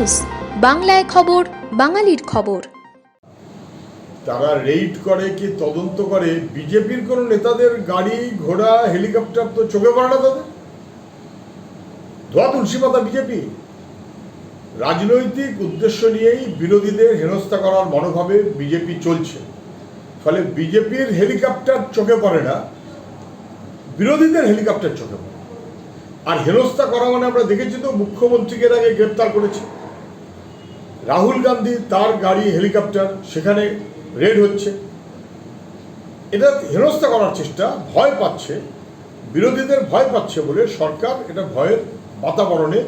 News, বাংলায় খবর, বাঙালির খবর। তারা রেইড করে কি তদন্ত করে? বিজেপির কোনো নেতাদের গাড়ি, ঘোড়া হেলিকপ্টার তো চোখে পড়ে না তাদের? ধোয়া তুলসী পাতা বিজেপি। রাজনৈতিক উদ্দেশ্য নিয়েই বিরোধীদের হেনস্থা করার মনোভাবে বিজেপি চলছে। ফলে বিজেপির হেলিকপ্টার চোখে পড়ে না, বিরোধীদের হেলিকপ্টার চোখে পড়ে। আর হেনস্থা করা মানে আমরা দেখেছি তো, মুখ্যমন্ত্রীকে আগে গ্রেপ্তার করেছে। রাহুল গান্ধী তার গাড়ি, হেলিকপ্টার সেখানে রেড হচ্ছে। এটা হেনস্থা করার চেষ্টা, ভয় পাচ্ছে, বিরোধীদের ভয় পাচ্ছে বলে সরকার এটা ভয়ের বাতাবরণে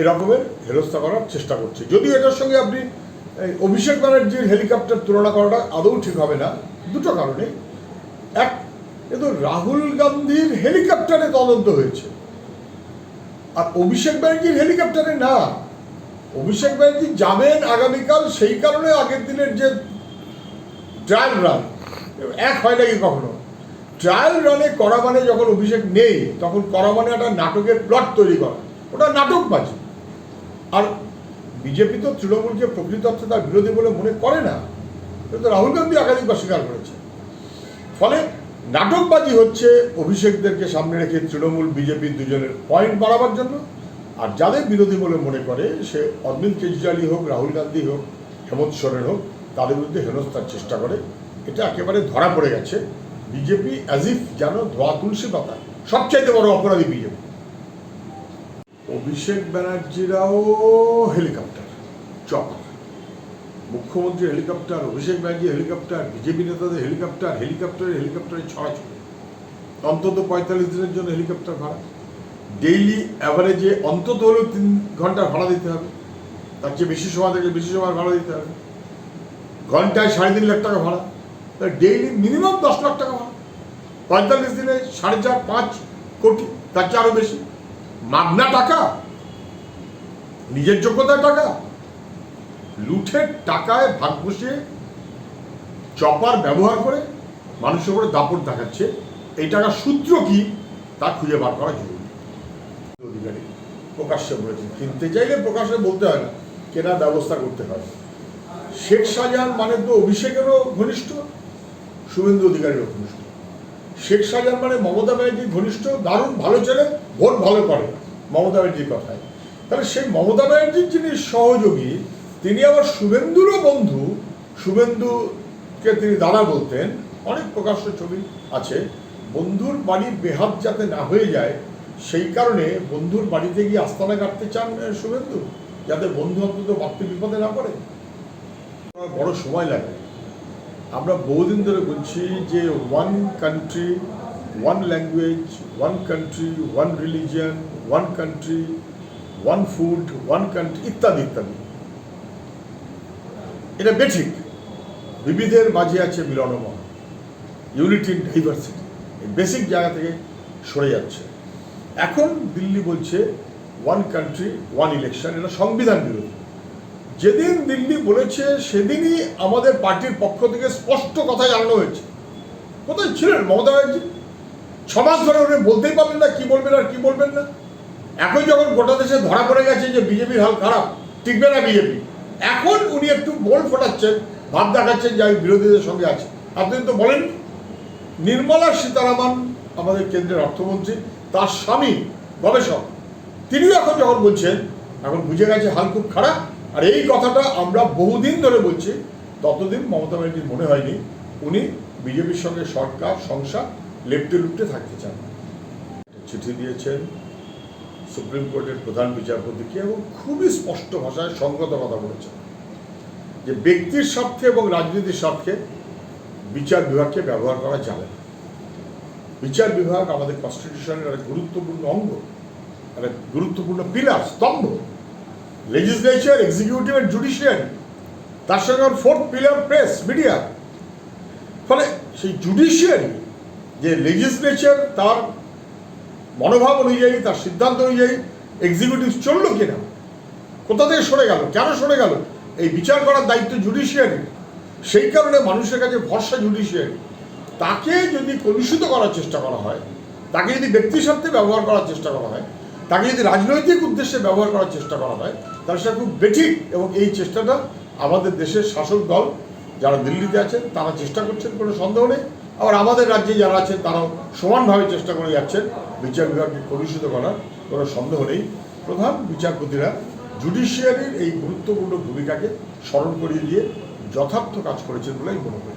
এরকমের হেনস্থা করার চেষ্টা করছে। যদিও এটার সঙ্গে আপনি অভিষেক ব্যানার্জির হেলিকপ্টার তুলনা করাটা আদৌ ঠিক হবে না, দুটো কারণে। এক কিন্তু রাহুল গান্ধীর হেলিকপ্টারে তদন্ত হয়েছে। আর অভিষেক ব্যানার্জির হেলিকপ্টারে না অভিষেক ব্যানার্জি যাবেন আগামীকাল, সেই কারণে আগের দিনের যে ট্রায়াল রান এক হয় নাকি কখনো? ট্রায়াল রানে করা মানে যখন অভিষেক নেই, তখন করা মানে একটা নাটকের প্লট তৈরি করা। ওটা নাটকবাজি। আর বিজেপি তো তৃণমূলকে প্রকৃত অর্থে তার বিরোধী বলে মনে করে না কিন্তু রাহুল গান্ধী একাধিকবার স্বীকার করেছে। ফলে নাটকবাজি হচ্ছে অভিষেকদেরকে সামনে রেখে তৃণমূল, বিজেপি দুজনের পয়েন্ট বাড়াবার জন্য। আর যাদের বিরোধী বলে মনে করে, সে অরবিন্দ কেজরিওয়ালই হোক, রাহুল গান্ধী হোক, হেমন্ত সোরেন হোক, তাদের বিরুদ্ধে হেনস্থার চেষ্টা করে। এটা একেবারে ধরা পড়ে গেছে। বিজেপি অ্যাজ ইফ যেন ধোয়া তুলসী পাতা। সবচাইতে বড় অপরাধী বিজেপি। অভিষেক ব্যানার্জিরাও হেলিকপ্টার চপার মুখ্যমন্ত্রী helicopter, Abhishek Banerjee helicopter, BJP নেতাদের হেলিকপ্টার, হেলিকপ্টারে হেলিকপ্টারে ছড়াছড়ি। অন্তত পঁয়তাল্লিশ দিনের জন্য হেলিকপ্টার ভাড়া। ডেইলি অ্যাভারেজে অন্তত হলেও তিন ঘণ্টা ভাড়া দিতে হবে। তার চেয়ে বেশি সময় থেকে বেশি সময় ভাড়া দিতে হবে। ঘন্টায় সাড়ে তিন লাখ টাকা ভাড়া। ডেইলি মিনিমাম দশ লাখ টাকা ভাড়া। পঁয়তাল্লিশ দিনে সাড়ে চার, পাঁচ কোটি, তার চেয়ে আরও বেশি। মাগনা টাকা, নিজের যোগ্যতার টাকা। লুঠের টাকায় ভাগ বসিয়ে চপার ব্যবহার করে মানুষের উপরে দাপট দেখাচ্ছে। এই টাকার সূত্র কি? তা খুঁজে বার করা জরুরি। অধিকারী। প্রকাশ্যে বলেছেন। কিনতে চাইলে প্রকাশ্যে বলতে হয় না। কেনার ব্যবস্থা করতে হয়। শেখ শাহজাহান মানে তো অভিষেকেরও ঘনিষ্ঠ, শুভেন্দু অধিকারীরও ঘনিষ্ঠ। শেখ শাহজাহান মানে মমতা ব্যানার্জির ঘনিষ্ঠ, দারুণ ভালো ছেলে ভোট ভালো করে, মমতা ব্যানার্জির কথায়। তাহলে সেই মমতা ব্যানার্জির যিনি সহযোগী, তিনি আবার শুভেন্দুরও বন্ধু। শুভেন্দুকে তিনি দাদা বলতেন। অনেক প্রকাশ্য ছবি আছে। বন্ধুর বাড়ি বেহাত যাতে না হয়ে যায় সেই কারণে বন্ধুর বাড়িতে গিয়ে আস্তানা কাটতে চান শুভেন্দু যাতে বন্ধু অন্তত বাড়তি বিপদে না পড়ে? বড় সময় লাগে। আমরা বহুদিন ধরে বলছি যে one country one language one country one religion one country one food one country ইত্যাদি ইত্যাদি। এটা বেঠিক। বিবিধের মাঝে আছে মিলনময়। ইউনিটি ইন ডাইভার্সিটি এই বেসিক জায়গা থেকে সরে যাচ্ছে। এখন দিল্লি বলছে ওয়ান কান্ট্রি ওয়ান ইলেকশন এটা সংবিধান বিরোধী। যেদিন দিল্লি বলেছে, সেদিনই আমাদের পার্টির পক্ষ থেকে স্পষ্ট কথা জানানো হয়েছে। কোথায় ছিলেন মমতা ব্যানার্জি? ছ মাস ধরে উনি বলতেই পারলেন না, কি বলবেন আর কি বলবেন না। এখন যখন গোটা দেশে ধরা পড়ে গেছে যে বিজেপির হাল খারাপ, টিকবে না বিজেপি। এখন উনি একটু বোল ফোটাচ্ছেন, ভাব দেখাচ্ছেন যে আমি বিরোধীদের সঙ্গে আছি। আপনি তো বলেন নির্মলা সীতারামন, আমাদের কেন্দ্রের অর্থমন্ত্রী তার স্বামী গবেষক। তিনিও এখন যখন বলছেন, এখন বুঝে গেছে হাল খুব খারাপ। আর এই কথাটা আমরা বহুদিন ধরে বলছি, ততদিন মমতা ব্যানার্জির মনে হয়নি, উনি বিজেপির সঙ্গে সরকার সংসার লেপটে লুপটে থাকতে চান। চিঠি দিয়েছেন সুপ্রিম কোর্টের প্রধান বিচারপতিকে এবং খুবই স্পষ্ট ভাষায় সঙ্গত কথা বলেছেন যে ব্যক্তির স্বার্থে এবং রাজনীতির স্বার্থে বিচার বিভাগকে ব্যবহার করা যাবে না। বিচার বিভাগ আমাদের কনস্টিটিউশনের একটা গুরুত্বপূর্ণ অঙ্গ, একটা গুরুত্বপূর্ণ পিলার স্তম্ভ। লেজিসলেচার এক্সিকিউটিভ অ্যান্ড জুডিশিয়ারি তার সঙ্গে ফোর্থ পিলার প্রেস মিডিয়া ফলে সেই জুডিশিয়ারি যে লেজিসলেচার তার মনোভাব অনুযায়ী, তার সিদ্ধান্ত অনুযায়ী এক্সিকিউটিভ চলল কিনা, কোথা থেকে সরে গেল, কেন সরে গেল, এই বিচার করার দায়িত্ব জুডিশিয়ারি সেই কারণে মানুষের কাছে ভরসা জুডিশিয়ারি তাকে যদি কলুষিত করার চেষ্টা করা হয়, তাকে যদি ব্যক্তি স্বার্থে ব্যবহার করার চেষ্টা করা হয়, তাকে যদি রাজনৈতিক উদ্দেশ্যে ব্যবহার করার চেষ্টা করা হয়, তাহলে সেটা খুব বেঠিক এবং এই চেষ্টাটা আমাদের দেশের শাসক দল যারা দিল্লিতে আছেন, তারা চেষ্টা করছেন কোনো সন্দেহ নেই। আবার আমাদের রাজ্যে যারা আছেন, তারাও সমানভাবে চেষ্টা করে যাচ্ছেন। বিচার বিভাগকে কলুষিত করার কোনো সন্দেহ নেই। প্রধান বিচারপতিরা জুডিশিয়ারির এই গুরুত্বপূর্ণ ভূমিকাকে স্মরণ করিয়ে দিয়ে যথার্থ কাজ করেছেন বলে আমি মনে করি।